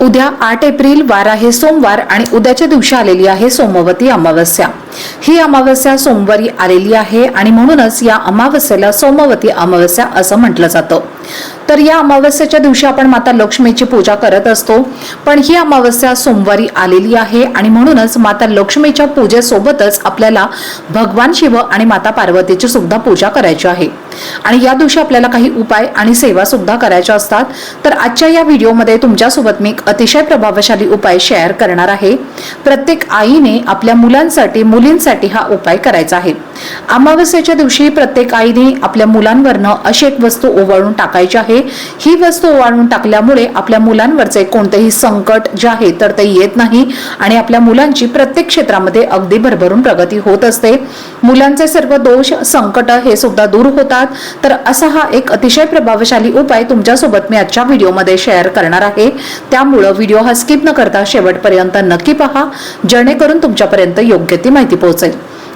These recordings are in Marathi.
उद्या आठ एप्रिल वार आहे सोमवार आणि उद्याच्या दिवशी आलेली आहे सोमवती अमावस्या. ही अमावस्या सोमवारी आलेली आहे आणि म्हणूनच या अमावस्येला सोमवती अमावस्या असं म्हटलं जातं. तर या अमावस्येच्या दिवशी आपण माता लक्ष्मीची पूजा करत असतो. पण ही अमावस्या सोमवारी आलेली आहे आणि म्हणूनच माता लक्ष्मीच्या पूजेसोबतच आपल्याला भगवान शिव आणि माता पार्वतीची सुद्धा पूजा करायची आहे. आणि या दिवशी आपल्याला काही उपाय आणि सेवा सुद्धा करायच्या असतात. तर आजच्या या व्हिडिओमध्ये तुमच्यासोबत मी एक अतिशय प्रभावशाली उपाय शेअर करणार आहे. प्रत्येक आईने आपल्या मुलांसाठी मुलींसाठी हा उपाय करायचा आहे. अमावस्येच्या दिवशी प्रत्येक आईने आपल्या मुलांवरनं अशी एक वस्तू ओवाळून टाकायची आहे. ही वस्तू ओवाळून टाकल्यामुळे आपल्या मुलांवरचे कोणतेही संकट जे आहे तर ते येत नाही आणि आपल्या मुलांची प्रत्येक क्षेत्रामध्ये अगदी भरभरून प्रगती होत असते. मुलांचे सर्व दोष संकट हे सुद्धा दूर होतात. तर असा हा एक अतिशय प्रभावशाली उपाय तुमच्यासोबत मी आजच्या व्हिडिओमध्ये शेअर करणार आहे. त्यामुळं व्हिडिओ हा स्किप न करता शेवटपर्यंत नक्की पहा. जेणेकरून तुमच्यापर्यंत योग्य ती माहिती पोहोचेल.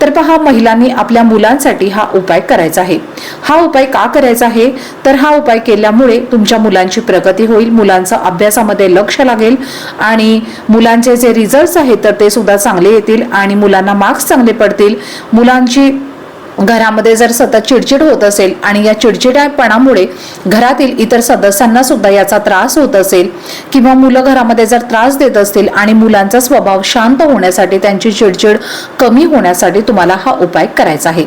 तर पहा महिलांनी आपल्या मुलांसाठी हा उपाय करायचा आहे. हा उपाय का करायचा आहे? तर हा उपाय केल्यामुळे तुमच्या मुलांची प्रगती होईल मुलांचं अभ्यासामध्ये लक्ष लागेल आणि मुलांचे जे रिझल्ट्स आहेत तर ते सुद्धा चांगले येतील आणि मुलांना मार्क्स चांगले पडतील. मुलांची घरामध्ये जर सतत चिडचिड होत असेल आणि या चिडचिड्यापणामुळे घरातील इतर सदस्यांना सुद्धा याचा त्रास होत असेल किंवा मुलं घरामध्ये जर त्रास देत असतील आणि मुलांचा स्वभाव शांत होण्यासाठी त्यांची चिडचिड कमी होण्यासाठी तुम्हाला हा उपाय करायचा आहे.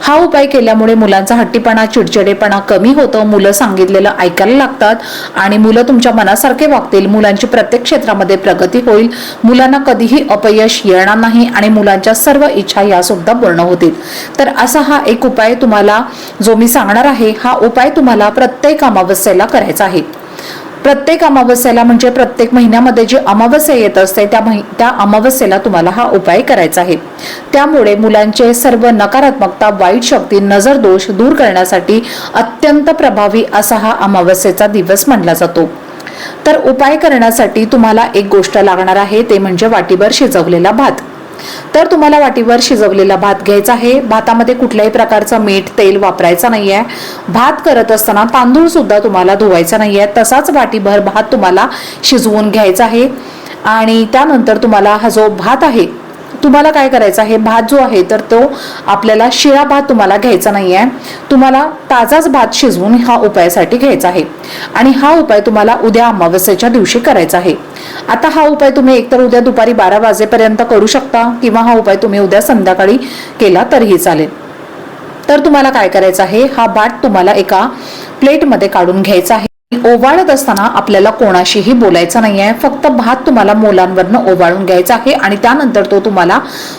हा उपाय केल्यामुळे मुलांचा हट्टीपणा चिडचिडेपणा कमी होतं मुलं सांगितलेलं ऐकायला लागतात आणि मुलं तुमच्या मनासारखे वागतील मुलांची प्रत्येक क्षेत्रामध्ये प्रगती होईल मुलांना कधीही अपयश येणार नाही आणि मुलांच्या सर्व इच्छा या सुद्धा पूर्ण होतील. तर असा हा एक उपाय तुम्हाला जो मी सांगणार आहे हा उपाय तुम्हाला प्रत्येक अमावस्येला करायचा आहे. प्रत्येक अमावस्येला म्हणजे प्रत्येक महिन्यामध्ये जी अमावस्या येत असते त्या महि त्या अमावस्येला तुम्हाला हा उपाय करायचा आहे. त्यामुळे मुलांचे सर्व नकारात्मकता वाईट शक्ती नजर दोष दूर करण्यासाठी अत्यंत प्रभावी असा हा अमावस्येचा दिवस मानला जातो. तर उपाय करण्यासाठी तुम्हाला एक गोष्ट लागणार आहे ते म्हणजे वाटीभर शिजवलेला भात. तर तुम्हाला वाटीवर शिजवलेला भात घ्यायचा आहे. भातामध्ये कुठल्याही प्रकारचं मीठ तेल वापरायचं आहे भात करत असताना तांदूळ सुद्धा तुम्हाला धुवायचा नाही आहे तसाच वाटीभर भात तुम्हाला शिजवून घ्यायचा आहे. आणि त्यानंतर तुम्हाला हा जो भात आहे तुम्हाला काय करायचं आहे? भात जो आहे तर तो आपल्याला शिळा भात तुम्हाला घ्यायचा नाही आहे तुम्हाला ताजाच भात शिजवून हा उपायासाठी घ्यायचा आहे. आणि हा उपाय तुम्हाला उद्या अमावस्येच्या दिवशी करायचा आहे. आता हा उपाय तुम्ही एकतर उद्या दुपारी बारा वाजेपर्यंत करू शकता किंवा हा उपाय तुम्ही उद्या संध्याकाळी केला तरीही चालेल. तर तुम्हाला काय करायचं आहे? हा बाट तुम्हाला एका प्लेटमध्ये काढून घ्यायचा आहे. ओवाळत असताना आपल्याला कोणाशीही बोलायचं नाही आहे फक्त भात तुम्हाला मोलांवरनं ओवाळून घ्यायचा आहे आणि त्यानंतर तो तुम्हाला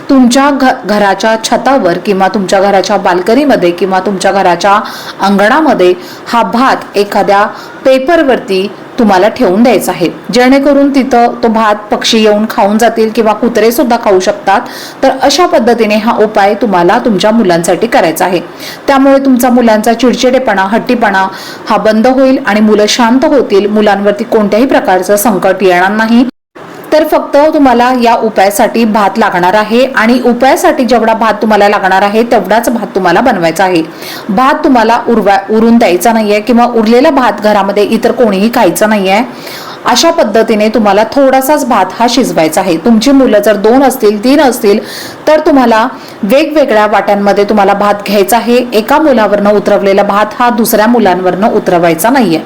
तुमच्या घ घराच्या छतावर किंवा तुमच्या घराच्या बाल्कनीमध्ये किंवा तुमच्या घराच्या अंगणामध्ये हा भात एखाद्या पेपरवरती तुम्हाला ठेवून द्यायचा आहे. जेणेकरून तिथं तो भात पक्षी येऊन खाऊन जातील किंवा कुत्रे सुद्धा खाऊ शकतात. तर अशा पद्धतीने हा उपाय तुम्हाला तुमच्या मुलांसाठी करायचा आहे. त्यामुळे तुमचा मुलांचा चिडचिडेपणा हट्टीपणा हा बंद होईल आणि मुलं शांत होतील. मुलांवरती कोणत्याही प्रकारचं संकट येणार नाही. तर फक्त तुम्हाला या उपायासाठी भात लागणार आहे आणि उपायासाठी जेवढा भात तुम्हाला लागणार आहे तेवढाच भात तुम्हाला बनवायचा आहे. भात तुम्हाला उरवा उरून द्यायचा नाही आहे किंवा उरलेला भात घरामध्ये इतर कोणीही खायचा नाही आहे अशा पद्धतीने तुम्हाला थोडासाच भात हा शिजवायचा आहे. तुमची मुलं जर दोन असतील तीन असतील तर तुम्हाला वेगवेगळ्या वाट्यांमध्ये तुम्हाला भात घ्यायचा आहे. एका मुलावरनं उतरवलेला भात हा दुसऱ्या मुलांवरनं उतरवायचा नाहीये.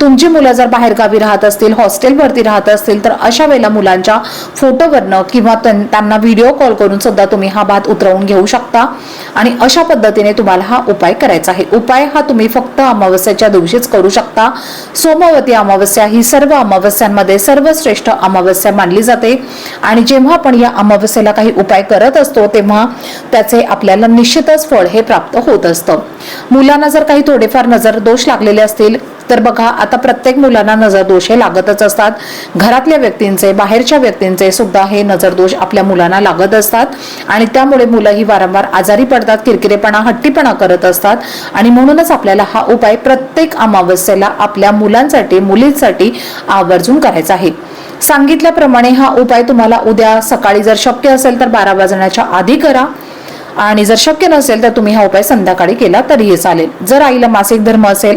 तुमची मुलं जर बाहेरगावी राहत असतील हॉस्टेलवरती राहत असतील तर अशा वेळेला मुलांच्या फोटोवरनं किंवा त्यांना व्हिडिओ कॉल करून सुद्धा तुम्ही हा भात उतरवून घेऊ शकता. आणि अशा पद्धतीने तुम्हाला हा उपाय करायचा आहे. उपाय हा तुम्ही फक्त अमावस्याच्या दिवशीच करू शकता. सोमवती अमावस्या ही सर्व अमावस्यांमध्ये सर्वश्रेष्ठ अमावस्या मानली जाते. आणि जेव्हा आपण या अमावस्येला काही उपाय करत असतो तेव्हा त्याचे आपल्याला निश्चितच फळ हे प्राप्त होत असतं. मुलांना जर काही थोडेफार नजर दोष लागलेले असतील तर बघा आता प्रत्येक मुलांना नजरदोष हे लागतच असतात. घरातल्या व्यक्तींचे बाहेरच्या व्यक्तींचे सुद्धा हे नजरदोष आपल्या मुलांना लागत असतात. आणि त्यामुळे मुलं ही वारंवार आजारी पडतात किरकिरेपणा हट्टीपणा करत असतात. आणि म्हणूनच आपल्याला हा उपाय प्रत्येक अमावस्येला आपल्या मुलांसाठी मुलींसाठी आवर्जून करायचा आहे. सांगितल्याप्रमाणे हा उपाय तुम्हाला उद्या सकाळी जर शक्य असेल तर बारा वाजण्याच्या आधी करा. आणि जर शक्य नसेल तर तुम्ही हा उपाय संध्याकाळी केला तरीही चालेल. जर आईला मासिक धर्म असेल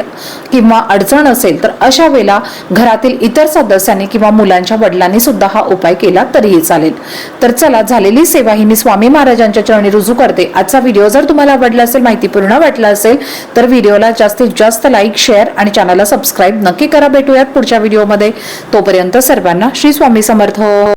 किंवा अडचण असेल तर अशा वेळेला घरातील इतर सदस्यांनी किंवा मुलांच्या वडिलांनी सुद्धा हा उपाय केला तरीही चालेल. तर चला झालेली सेवा ही मी स्वामी महाराजांच्या चरणी रुजू करते. आजचा व्हिडिओ जर तुम्हाला आवडला असेल माहितीपूर्ण वाटला असेल तर व्हिडिओला जास्तीत जास्त लाईक शेअर आणि चॅनलला सबस्क्राईब नक्की करा. भेटूयात पुढच्या व्हिडिओमध्ये. तोपर्यंत सर्वांना श्री स्वामी समर्थ.